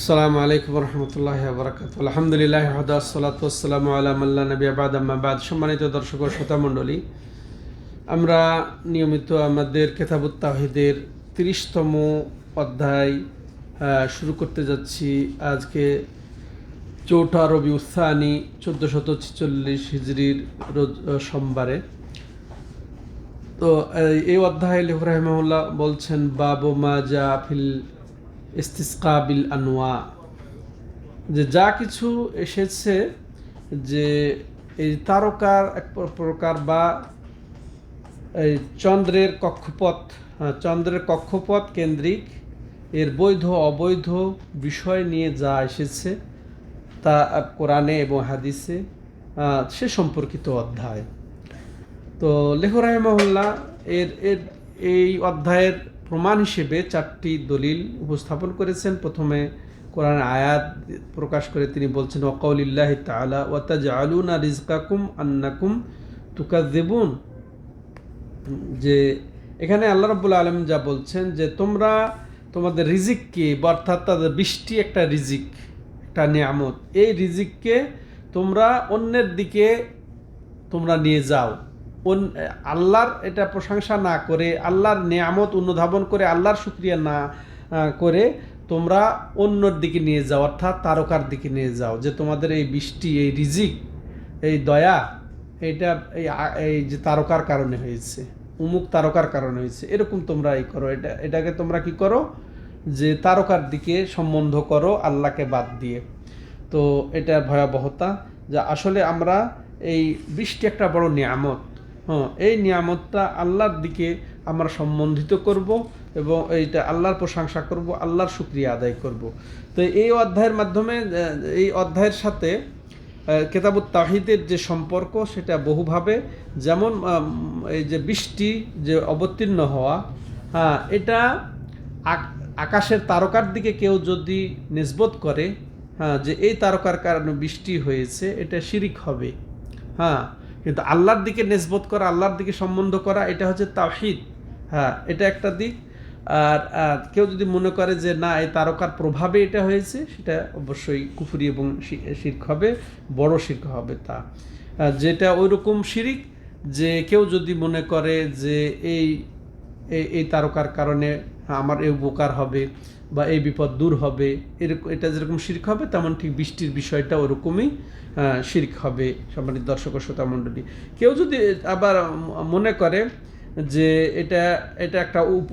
আসসালামু আলাইকুম রহমতুল্লাহ বরকাত আলহামদুলিল্লাহ হদাসসালাতাম আল্লাহ নবী আবাদ আম্মাবাদ সম্মানিত দর্শক ও মণ্ডলী, আমরা নিয়মিত আমাদের কেতাবুত তিরিশতম অধ্যায় শুরু করতে যাচ্ছি। আজকে চৌঠা রবি উস্তানি চোদ্দোশত ছেচল্লিশ হিজড়ির রোজ সোমবারে। তো, এই- অধ্যায়ে লেহ রহমাউল্লাহ বলছেন, বাবু মা জা ফিল ইস্তিসকা বিল আনোয়া যে যা কিছু এসেছে যে এই তারকার এক প্রকার বা এই চন্দ্রের কক্ষপথ হ্যাঁ, চন্দ্রের কক্ষপথ কেন্দ্রিক এর বৈধ অবৈধ বিষয় নিয়ে যা এসেছে তা কোরআনে এবং হাদিসে সে সম্পর্কিত অধ্যায়। তো লেখ রাহেমাহুল্লাহ এর এর এই অধ্যায়ের প্রমাণ হিসেবে চারটি দলিল উপস্থাপন করেছেন। প্রথমে কোরআন আয়াত প্রকাশ করে তিনি বলছেন ওকাউলিল্লাহ তালা ওয়াতাজ আলুনা রিজকাকুম আন্নাকুম তুকাদ্দেবুন যে এখানে আল্লাহ রাব্বুল আলম যা বলছেন যে তোমরা তোমাদের রিজিককে অর্থাৎ তাদের বৃষ্টি একটা রিজিক, একটা নিয়ামত, এই রিজিককে তোমরা অন্যের দিকে তোমরা নিয়ে যাও। আল্লাহর এটা প্রশংসা না করে, আল্লাহর নিয়ামত অনুধাবন করে, আল্লাহর শুক্রিয়া না করে তোমরা অন্যর দিকে নিয়ে যাও, অর্থাৎ তারকার দিকে নিয়ে যাও। যে তোমাদের এই বৃষ্টি, এই রিজিক, এই দয়া, এইটা এই এই যে তারকার কারণে হয়েছে, উমুক তারকার কারণে হয়েছে, এরকম তোমরা এই করো। এটা, এটাকে তোমরা কি করো? যে তারকার দিকে সম্বন্ধ করো আল্লাহকে বাদ দিয়ে। তো এটা ভয়াবহতা। যা আসলে আমরা এই বৃষ্টি একটা বড় নিয়ামত। হ্যাঁ এই নিয়ামতটা আল্লাহর দিকে আমরা সম্বন্ধিত করব এবং এইটা আল্লাহর প্রশংসা করব, আল্লাহর শুক্রিয়া আদায় করব। তো এই অধ্যায়ের মাধ্যমে এই অধ্যায়ের সাথে কেতাবুত তাহিদের যে সম্পর্ক সেটা বহুভাবে, যেমন এই যে বৃষ্টি যে অবতীর্ণ হওয়া হ্যাঁ এটা আকাশের তারকার দিকে কেউ যদি নিসবত করে হ্যাঁ যে এই তারকার কারণে বৃষ্টি হয়েছে, এটা শিরিক হবে। হ্যাঁ কিন্তু আল্লাহর দিকে নেসবত করা, আল্লাহর দিকে সম্বন্ধ করা, এটা হচ্ছে তাওহিদ। হ্যাঁ এটা একটা দিক। আর কেউ যদি মনে করে যে না, এই তারকার প্রভাবে এটা হয়েছে, সেটা অবশ্যই কুফুরি এবং শির্ক হবে, বড় শির্ক হবে তা। যেটা ওইরকম শিরিক যে কেউ যদি মনে করে যে এই এই তারকার কারণে আমার এই উপকার হবে বা এই বিপদ দূর হবে, এরকম, এটা যেরকম শির্ক হবে, তেমন ঠিক বৃষ্টির বিষয়টা ওরকমই শির্ক হবে, সম্মানিত দর্শক ও শ্রোতা মণ্ডলী। কেউ যদি আবার মনে করে যে এটা এটা একটা উপ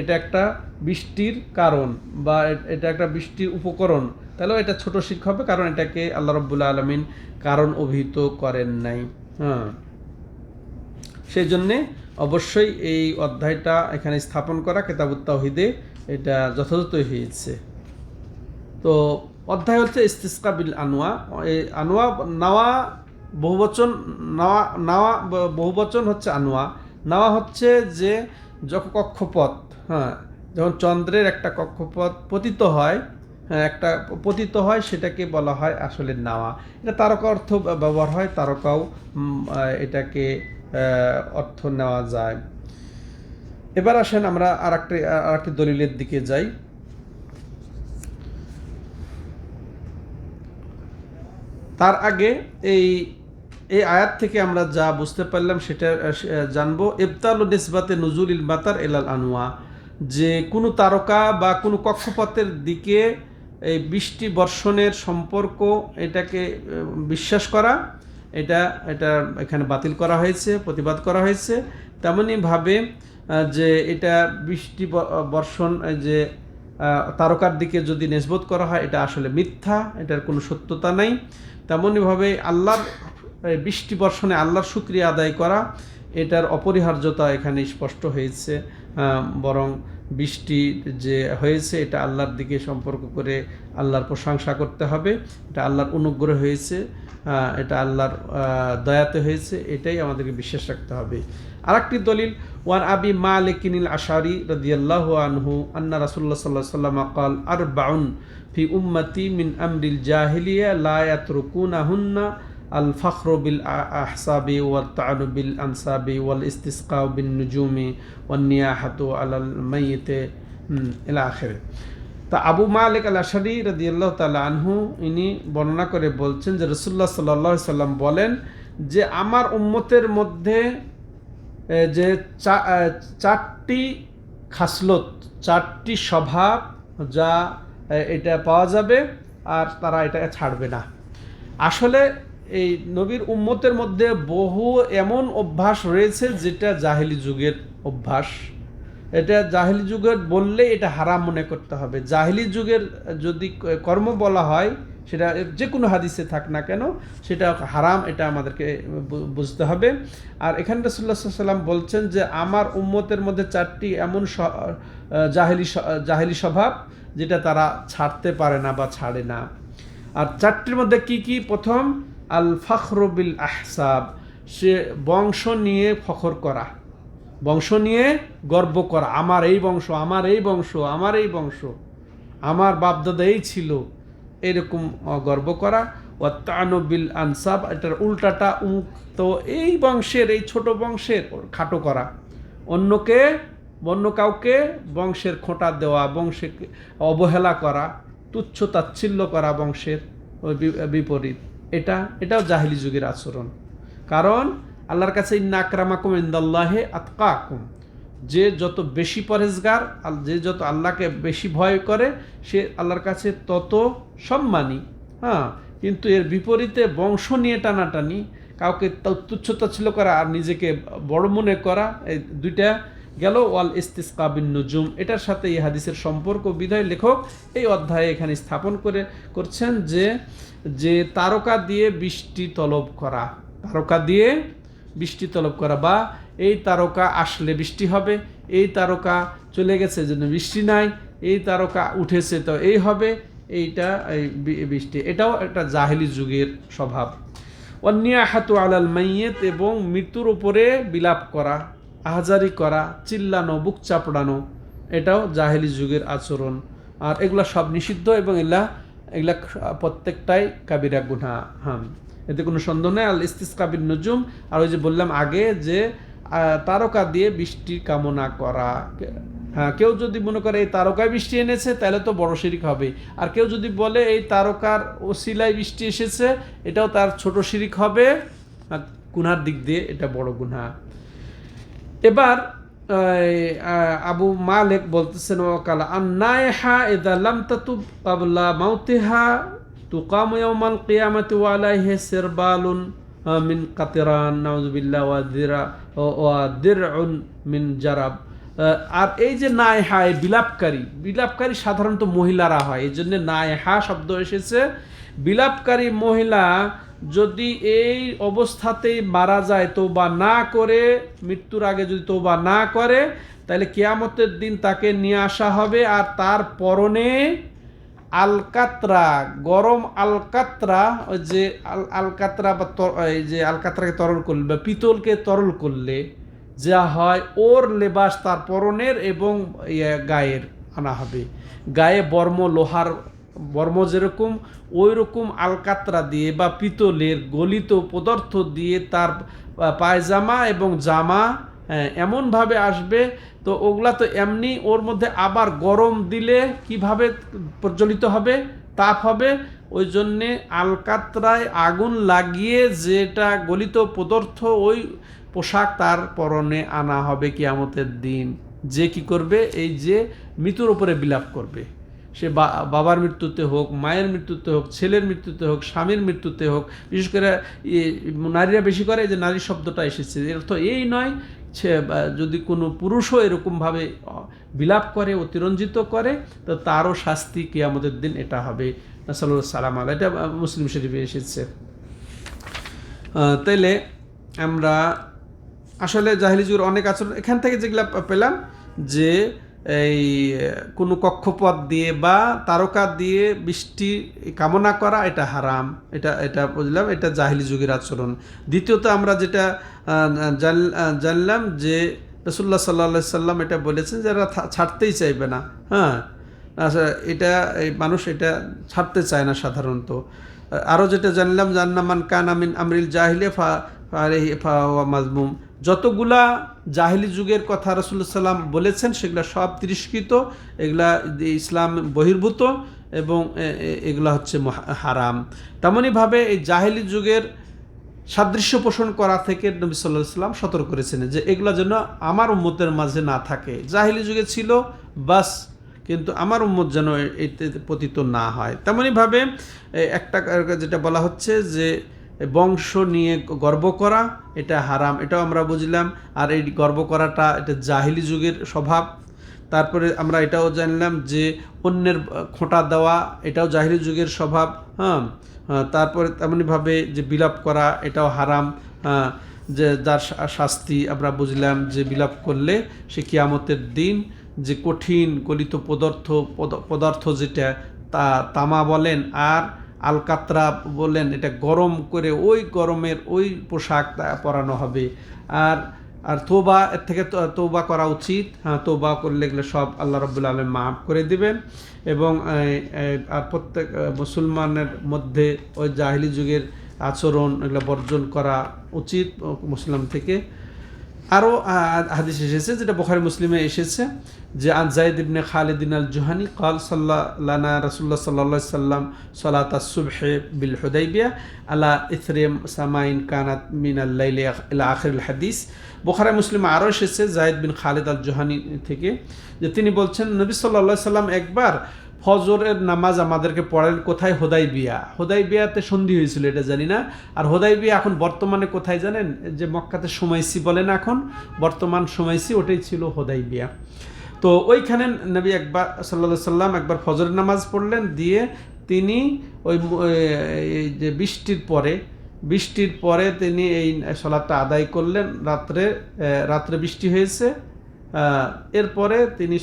এটা একটা বৃষ্টির কারণ বা এটা একটা বৃষ্টির উপকরণ, তাহলেও এটা ছোট শির্ক হবে কারণ এটাকে আল্লাহ রব্বুল্লা আলমিন কারণ অভিহিত করেন নাই। হ্যাঁ। সেই জন্যে অবশ্যই এই অধ্যায়টা এখানে স্থাপন করা কেতাবুত তাহিদে এটা যথাযথই হয়েছে। তো অধ্যায় হচ্ছে ইস্তিসকা বিল আনোয়া। এই আনোয়া নাওয়া বহুবচন, নাওয়া নাওয়া বহুবচন হচ্ছে আনোয়া। নাওয়া হচ্ছে যে যখন কক্ষপথ হ্যাঁ যখন চন্দ্রের একটা কক্ষপথ পতিত হয় হ্যাঁ একটা পতিত হয়, সেটাকে বলা হয় আসলে নাওয়া। এটা তারকা অর্থ ব্যবহার হয়, তারকাও এটাকে অর্থ নেওয়া যায়। এবার আসেন আমরা আর একটি আর একটি দলিলের দিকে যাই। তার আগে এই এই আয়াত থেকে আমরা যা বুঝতে পারলাম সেটা জানব। ইবতাল নিসবাতে নজুল ইল মাতার এলাল আনোয়া যে কোনো তারকা বা কোনো কক্ষপথের দিকে এই বৃষ্টি বর্ষণের সম্পর্ক এটাকে বিশ্বাস করা, এটা এটা এখানে বাতিল করা হয়েছে, প্রতিবাদ করা হয়েছে। তেমনইভাবে যে এটা বৃষ্টি বর্ষণ যে তারকার দিকে যদি নেসবত করা হয়, এটা আসলে মিথ্যা, এটার কোনো সত্যতা নাই। তেমনইভাবে আল্লাহর বৃষ্টি বর্ষণে আল্লাহর শুক্রিয়া আদায় করা, এটার অপরিহার্যতা এখানে স্পষ্ট হয়েছে। বরং বৃষ্টি যে হয়েছে, এটা আল্লাহর দিকে সম্পর্ক করে আল্লাহর প্রশংসা করতে হবে। এটা আল্লাহর অনুগ্রহ হয়েছে এটা আল্লাহর দয়াতে হয়েছে, এটাই আমাদেরকে বিশ্বাস রাখতে হবে। আরেকটি দলিল ওয়ান আবি মালিকিনিল আশারি রদিয়াল্লাহু আনহু আন্না রাসুল্লাহ সাল্লাহ সাল্লাম আর বাউন ফি উম্মতি মিন আমরিল জাহিলিয়া লায়াতরুকুনাহুন্না আল ফখর বিল আহসাবি আনসাবি ওয়াল ইস্তিসকা বিন নুজুমি ওয়ান্নিয়াহাতু আলাল তা আবু মালিক আল আশারি রদিয়াল্লাহ তালা আনহু, ইনি বর্ণনা করে বলছেন যে রসুল্লাহ সাল্লাহ সাল্লাম বলেন যে, আমার উম্মতের মধ্যে যে চারটি খাসলত, চারটি স্বভাব যা এটা পাওয়া যাবে আর তারা এটা ছাড়বে না। আসলে এই নবীর উম্মতের মধ্যে বহু এমন অভ্যাস রয়েছে যেটা জাহেলি যুগের অভ্যাস। এটা জাহিলি যুগের বললে এটা হারাম মনে করতে হবে। জাহিলি যুগের যদি কর্ম বলা হয় সেটা যে কোনো হাদিসে থাক না কেন, সেটা হারাম, এটা আমাদেরকে বুঝতে হবে। আর এখানে রসুল্লাহ সাল্লাম বলছেন যে, আমার উম্মতের মধ্যে চারটি এমন জাহেলি জাহেলি স্বভাব যেটা তারা ছাড়তে পারে না বা ছাড়ে না। আর চারটির মধ্যে কি কি? প্রথম আল ফখরবিল আহসাব সে বংশ নিয়ে ফখর করা। বংশ নিয়ে গর্ব করা। আমার এই বংশ, আমার এই বংশ, আমার এই বংশ, আমার বাপদাদা এই ছিল। এরকম গর্ব করা। ও তানবিল আনসাব এটার উল্টাটা উম, তো এই বংশের এই ছোট বংশের খাটো করা। অন্যকে অন্য কাউকে বংশের খোঁটা দেওয়া বংশে অবহেলা করা তুচ্ছ তাচ্ছিল্য করা বংশের বিপরীত। এটা এটাও জাহিলি যুগের আচরণ। কারণ আল্লাহর কাছে ইন্না আকরামাকুম ইন্দাল্লাহে আতকাকুম। যে যত বেশি পরেজগার যে যত আল্লাহকে বেশি ভয় করে, সে আল্লাহর কাছে তত সম্মানী। হ্যাঁ কিন্তু এর বিপরীতে বংশ নিয়ে টানাটানি, কাউকে তা- তুচ্ছ তাচ্ছিল্য করা আর নিজেকে বড় মনে করা, এই দুইটা গেল, ওয়াল ইস্তিস কাবিন নজুম। এটার সাথে এই হাদিসের সম্পর্ক, বিধায় লেখক এই অধ্যায়ে এখানে স্থাপন করে, করছেন যে যে তারকা দিয়ে বৃষ্টি তলব করা, তারকা দিয়ে বৃষ্টি তলব করা বা এই তারকা আসলে বৃষ্টি হবে, এই তারকা চলে গেছে জন্য বৃষ্টি নাই, এই তারকা উঠেছে তো এই হবে, এইটা এই বৃষ্টি। এটাও একটা জাহেলি যুগের স্বভাব। অন্যাহাতু আলাল মাইয়েত এবং মৃত্যুর উপরে বিলাপ করা, আহাজারি করা, চিল্লানো, বুক চাপড়ানো, এটাও জাহেলি যুগের আচরণ। আর এগুলা সব নিষিদ্ধ এবং এগুলা এগুলা প্রত্যেকটাই কাবিরা গুনা হাম এতে কোনো সন্দেহ নেই। আল ইস্তিস কাবির নজুম আর ওই যে বললাম আগে যে তারকা দিয়ে বৃষ্টি কামনা করা। হ্যাঁ কেউ যদি মনে করে এই তারকায় বৃষ্টি এনেছে, তাহলে তো বড় শিরিক হবে আর কেউ যদি বলে এই তারকার ও ওসিলায় বৃষ্টি এসেছে, এটাও তার ছোট শিরিক হবে। গুনার দিক দিয়ে এটা বড় গুনাহ। এবার আবু মালিক বলতেছেন ওকালা আন্নায়হা ইদা লাম তাতুব কাবলা মাউতিহা, তুকাম ইয়াউমাল কিয়ামাতি মিন কাতিরান ওয়াদিরা ওয়া দিরউন মিন জারাব। আর এই যে নায়হা এই বিলাপকারী বিলাপকারী সাধারণত মহিলারা হয়, এই জন্য নায়হা শব্দ এসেছে। বিলাপকারী মহিলা যদি এই অবস্থাতেই মারা যায় তৌবা না করে, মৃত্যুর আগে যদি তৌবা না করে, তাহলে কিয়ামতের দিন তাকে নিয়ে আসা হবে, আর তার পরনে আলকাতরা, গরম আলকাতরা, ওই যে আল আলকাতরা বা এই যে আলকাতরাকে তরল করলে বা পিতলকে তরল করলে যা হয় ওর লেবাস তার পরনের এবং ইয়ে গায়ের আনা হবে। গায়ে বর্ম, লোহার বর্ম যেরকম ওই রকম আলকাতরা দিয়ে বা পিতলের গলিত পদার্থ দিয়ে তার পায়জামা এবং জামা এমনভাবে আসবে, তো ওগুলা তো এমনি ওর মধ্যে আবার গরম দিলে কীভাবে প্রজ্বলিত হবে, তাপ হবে, ওই জন্যে আলকাতরায় আগুন লাগিয়ে যেটা গলিত পদার্থ ওই পোশাক তার পরনে আনা হবে কিয়ামতের দিন। যে কি করবে? এই যে মৃত্যুর উপরে বিলাপ করবে। সে বাবার মৃত্যুতে হোক, মায়ের মৃত্যুতে হোক, ছেলের মৃত্যুতে হোক, স্বামীর মৃত্যুতে হোক, বিশেষ করে নারীরা বেশি করে যে নারী শব্দটা এসেছে। এর অর্থ এই নয় সে যদি কোনো পুরুষও এরকমভাবে বিলাপ করে অতিরঞ্জিত করে, তো তারও শাস্তি কি আমাদের দিন এটা হবে। সালাম আল্লাহ এটা মুসলিম শরীফে এসেছে। তাইলে আমরা, আসলে জাহিলি যুগের অনেক আচরণ, এখান থেকে যেগুলো পেলাম যে, এই, কোনো কক্ষপথ দিয়ে বা তারকা দিয়ে বৃষ্টি কামনা করা, এটা হারাম। এটা এটা বুঝলাম, এটা জাহিলি যুগের আচরণ। দ্বিতীয়ত আমরা যেটা জানলাম যে রসুল্লাহ সাল্লা সাল্লাম এটা বলেছেন যারা ছাড়তেই চাইবে না। হ্যাঁ? আচ্ছা এটা, এই মানুষ এটা ছাড়তে চায় না সাধারণত। আরও যেটা জানলাম জান্নামান কান আমিন আমরিল জাহিলে ফা ফা মাজমুম। যতগুলা জাহিলি যুগের কথা রসুল্লাহ সাল্লাম বলেছেন, সেগুলো সব তিরস্কৃত, এগুলা ইসলাম বহির্ভূত এবং এগুলা হচ্ছে হারাম। তেমনইভাবে এই জাহিলি যুগের সাদৃশ্য পোষণ করা থেকে নবী সাল্লাহ সাল্লাম সতর্ক করেছেন যে এগুলো যেন আমার উম্মতের মাঝে না থাকে। জাহিলি যুগে ছিল, বাস, কিন্তু আমার উম্মত যেন এতে পতিত না হয়। তেমনইভাবে একটা যেটা বলা হচ্ছে যে, বংশ নিয়ে গর্ব করা, এটা হারাম, এটাও আমরা বুঝলাম। আর এই গর্ব করাটা, এটা জাহিলি যুগের স্বভাব। তারপরে আমরা এটাও জানলাম যে, অন্যের খোঁটা দেওয়া, এটাও জাহিলি যুগের স্বভাব হ্যাঁ। তারপরে তেমনিভাবে যে বিলাপ করা, এটাও হারাম। যে যার শাস্তি আমরা বুঝলাম যে বিলাপ করলে সে কিয়ামতের দিন যে কঠিন গলিত পদার্থ, পদ- পদার্থ যেটা, তা তামা বলেন আর আলকাতরা বলেন, এটা গরম করে ওই গরমের ওই পোশাক পরানো হবে। আর আর তোবা এর থেকে তোবা করা উচিত। হ্যাঁ তোবা করলে এগুলো সব আল্লাহ রবুল্লা আলম মাফ করে দিবেন। এবং আর প্রত্যেক মুসলমানের মধ্যে ওই জাহিলি যুগের আচরণ এগুলো বর্জন করা উচিত মুসলিম থেকে। আরও হাদিস এসেছে, যেটা বখারি, মুসলিমে এসেছে, যে আন জাইদ ইবনে খালিদিন আল জুহানি কাল সাল্লাহ লানা রসুল্লাহ সাল্লা সাল্লাম সালাত সুবহে বিল হুদাইবিয়া আলা ইথরিম সামাইন কানাত মিন আল্লাইল ইলা আখির হাদিস। বোখারা, মুসলিম আরও এসেছে Zayd bin Khalid al Juhani থেকে, যে তিনি বলছেন, নবী সাল্লা সাল্লাম একবার ফজরের নামাজ আমাদেরকে পড়েন কোথায়? হোদাই বিয়া হোদাই বিয়াতে সন্ধি হয়েছিল, এটা জানি না। আর হোদাই বিয়া এখন বর্তমানে কোথায় জানেন? যে মক্কাতে সময়সি বলেন এখন, বর্তমান সময়সি ওটাই ছিল হোদাই বিয়া তো ওইখানে নবী একবার সাল্লা সাল্লাম একবার ফজরের নামাজ পড়লেন, দিয়ে তিনি ওই যে বৃষ্টির পরে বৃষ্টির পরে তিনি এই সলাদটা আদায় করলেন। রাত্রে রাত্রে বৃষ্টি হয়েছে এরপরে তিনি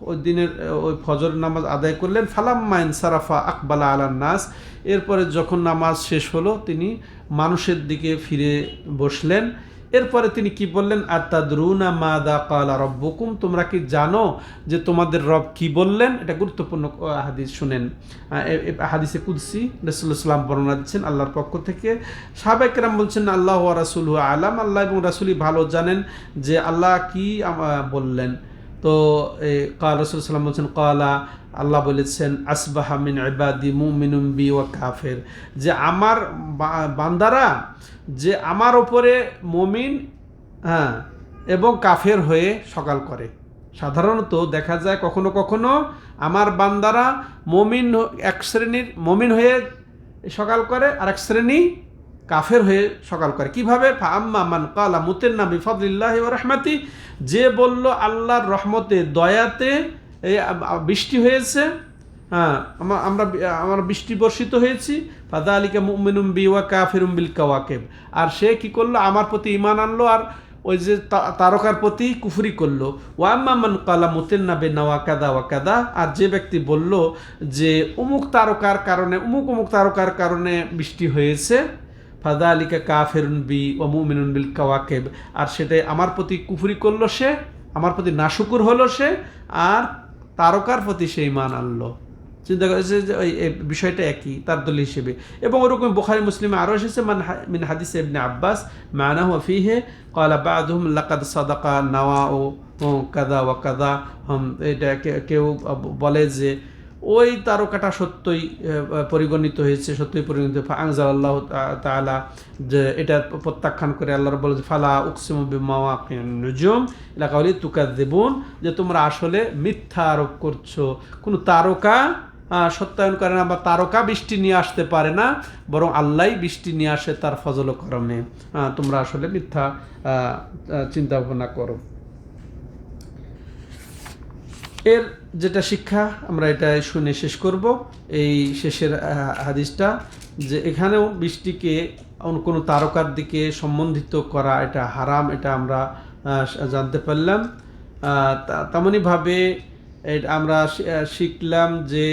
ওই দিনের ওই ফজর নামাজ আদায় করলেন। ফালাম্মাইন সারাফা আকবালা আলান নাস। এরপরে যখন নামাজ শেষ হলো, তিনি মানুষের দিকে ফিরে বসলেন। এরপরে তিনি কি বললেন? আত্মাদরুনা মাদা কালা রব্বুকুম? তোমরা কি জানো যে তোমাদের রব কি বললেন? এটা গুরুত্বপূর্ণ হাদিস শুনেন। হাদিসে কুদসি রসুল্লাহাম বর্ণনা দিচ্ছেন, আল্লাহর পক্ষ থেকে। সাবেকরাম বলছেন, আল্লাহ রাসুল আলাম। আল্লাহ এবং রাসুলই ভালো জানেন যে আল্লাহ কি বললেন। তো কাল রসুল সাল্লাম বলছেন, কালা আল্লাহ বলেছেন, আসবাহা মিন ইবাদি মুমিনুম বি ওয়া কাফের। যে আমার বান্দারা যে আমার ওপরে মমিন হ্যাঁ এবং কাফের হয়ে সকাল করে। সাধারণত দেখা যায় কখনো কখনো আমার বান্দারা মমিন এক শ্রেণির মমিন হয়ে সকাল করে, আর এক শ্রেণি কাফের হয়ে সকাল করে। কীভাবে? আম্মা মান কালা মুতেন না বিফাদিল্লাহ ও রহমাতি। যে বলল, আল্লাহর রহমতে, দয়াতে বৃষ্টি হয়েছে হ্যাঁ আমা- আমরা আমরা বৃষ্টি বর্ষিত হয়েছি ফাদা আলিকা মুমিনুম বি ওয়া কাফিরুম বিল কাওয়াকেব। আর সে কি করল? আমার প্রতি ইমান আনলো, আর ওই যে তারকার প্রতি কুফরি করল। ওয়াম্মা মান কালা মুতেন না বে নাওয়া কাদা ওয়া কাদা। আর যে ব্যক্তি বলল যে, উমুক তারকার কারণে, উমুক উমুক তারকার কারণে বৃষ্টি হয়েছে ফাদা আলিকা কাফেরুন বি ও মুমিনুন বিল কাওয়াকেব। আর সেটাই আমার প্রতি কুফরি করল সে, আমার প্রতি নাশুকুর হলো সে, আর তারকার প্রতি সেই মান আনলো। চিন্তা করেছে যে ওই বিষয়টা একই, তার দল হিসেবে। এবং ওরকম বোখারি, মুসলিমে আরও এসেছে, মান মিন হাদিস ইবনে আব্বাস মানা হফি হে কলা বাদুম লাকাদ সাদাকা নাওয়া ও কাদা ওয়া কাদা হম, এটা কেউ বলে যে ওই তারকাটা সত্যই পরিগণিত হয়েছে, সত্যই পরিগণিত আংজাল আল্লাহ তালা যে এটা প্রত্যাখ্যান করে আল্লাহর বলে ফালা উকসিম নুজুম। এলাকা হলে তুকা দেবুন যে তোমরা আসলে মিথ্যা আরোপ করছ। কোনো তারকা সত্যায়ন করে না বা তারকা বৃষ্টি নিয়ে আসতে পারে না, বরং আল্লাহ বৃষ্টি নিয়ে আসে তার ফজল করমে। তোমরা আসলে মিথ্যা চিন্তা ভাবনা করো। এর যেটা শিক্ষা, আমরা এটা শুনে শেষ করব। এই শেষের হাদিসটা যে এখানেও বৃষ্টিকে কোনো তারকার দিকে সম্বন্ধিত করা এটা হারাম, এটা আমরা জানতে পারলাম। তেমনইভাবে আমরা শিখলাম যে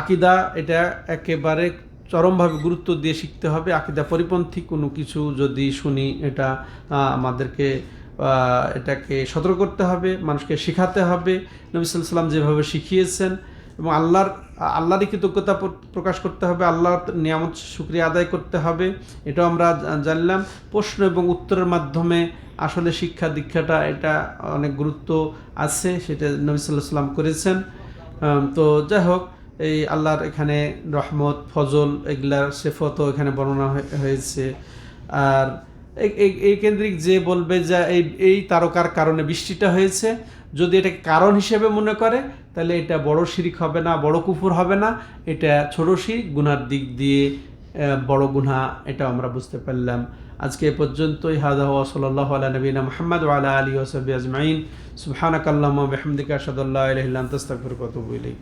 আকিদা এটা একেবারে চরমভাবে গুরুত্ব দিয়ে শিখতে হবে। আকিদা পরিপন্থী কোনো কিছু যদি শুনি এটা আমাদেরকে এটাকে সতর্ক করতে হবে, মানুষকে শেখাতে হবে। নবী সাল্লাম যেভাবে শিখিয়েছেন এবং আল্লাহর, আল্লাহরই কৃতজ্ঞতা প্রকাশ করতে হবে, আল্লাহর নিয়ামত শুক্রিয়া আদায় করতে হবে, এটাও আমরা জানলাম। প্রশ্ন এবং উত্তরের মাধ্যমে আসলে শিক্ষা দীক্ষাটা এটা অনেক গুরুত্ব আছে, সেটা নবী সাল্লাহ সাল্লাম করেছেন। তো যাই হোক, এই আল্লাহর এখানে রহমত, ফজল, এগুলার সেফতও এখানে বর্ণনা হয়ে- হয়েছে। আর এই- কেন্দ্রিক যে বলবে যে এই এই তারকার কারণে বৃষ্টিটা হয়েছে, যদি এটাকে কারণ হিসেবে মনে করে, তাহলে এটা বড় শিরিক হবে না, বড় কুফুর হবে না। এটা ছোট শিরিক, গুনার দিক দিয়ে বড় গুনা এটা আমরা বুঝতে পারলাম। আজকে এ পর্যন্তই। হাদা ওয়া সাল্লাল্লাহু আলা মুহাম্মদ আলা আলিহি ওয়া সাহবিহি আজমাইন। সুবহানাকাল্লাহুম্মা ওয়া বিহামদিকা আশহাদু আল্লা ইলাহা